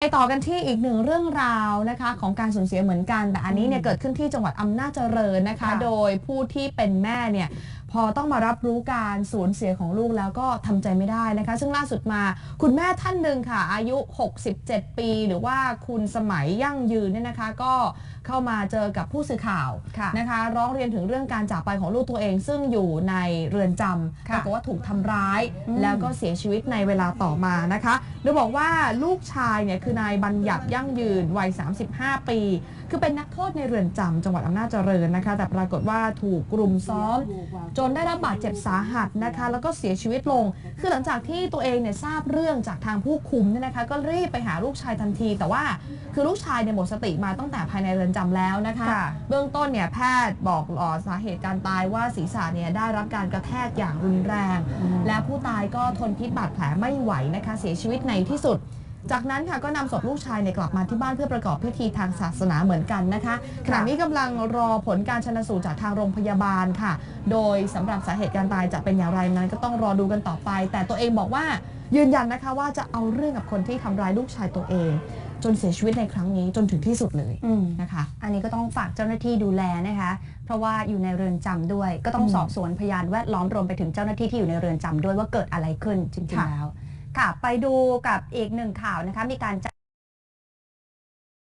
ไปต่อกันที่อีกหนึ่งเรื่องราวนะคะของการสูญเสียเหมือนกัน แต่อันนี้เนี่ยเกิดขึ้นที่จังหวัดอำนาจเจริญนะคะ ค่ะ โดยผู้ที่เป็นแม่เนี่ยพอต้องมารับรู้การสูญเสียของลูกแล้วก็ทำใจไม่ได้นะคะ ซึ่งล่าสุดมาคุณแม่ท่านหนึ่งค่ะ อายุ 67 ปี หรือว่าคุณสมัยยั่งยืนเนี่ยนะคะ ก็ เข้ามาเจอกับผู้สื่อข่าวค่ะนะคะ ร้องเรียนถึงเรื่องการจากไปของลูกตัวเอง ซึ่งอยู่ในเรือนจำปค่ะรากฏว่าถูกทำร้ายอืมแล้วก็เสียชีวิตในเวลาต่อมานะคะโดยบอกว่าลูกชายเนี่ยคือนายบัญญัติยั่งยืนวัย 35 ปี คือเป็นนักโทษในเรือนจำจังหวัดอำนาจเจริญนะคะ แต่ปรากฏว่าถูกกลุ่มซ้อม จนได้รับบาดเจ็บสาหัสนะคะ แล้วก็เสียชีวิตลง คือหลังจากที่ตัวเองเนี่ยทราบเรื่องจากทางผู้คุมเนี่ยนะคะ ก็รีบไปหาลูกชายทันที แต่ว่าคือลูกชายเนี่ยหมดสติมาตั้งแต่ภายในเรือนจำแล้วนะคะค่ะเบื้องต้นเนี่ยแพทย์บอกเอ่อสาเหตุการตายว่าศีรษะเนี่ยได้รับการกระแทกอย่างรุนแรง และผู้ตายก็ทนพิษบาดแผลไม่ไหวนะคะ เสียชีวิตในที่สุดจากนั้นค่ะก็นำศพลูกชายเนี่ยกลับมาที่บ้านเพื่อประกอบพิธีทางศาสนาเหมือนกันนะคะขณะนี้กำลังรอผลการชนสูตรจากทางโรงพยาบาลค่ะ โดยสำหรับสาเหตุการตายจะเป็นอย่างไรนั้นก็ต้องรอดูกันต่อไป แต่ตัวเองบอกว่ายืนยันนะคะว่าจะเอาเรื่องกับคนที่ทำร้ายลูกชายตัวเอง จนเสียชีวิตในครั้งนี้จนถึงที่สุดเลยอืม นะคะ อันนี้ก็ต้องฝากเจ้าหน้าที่ดูแลนะคะ เพราะว่าอยู่ในเรือนจำด้วย ก็ต้องอืมสอบสวนพยานแวดล้อมรวมไปถึงเจ้าหน้าที่ที่อยู่ในเรือนจำด้วยว่าเกิดอะไรขึ้นจริงค่ะๆแล้ว ค่ะ ไปดูกับอีกหนึ่งข่าวนะคะ มีการจัด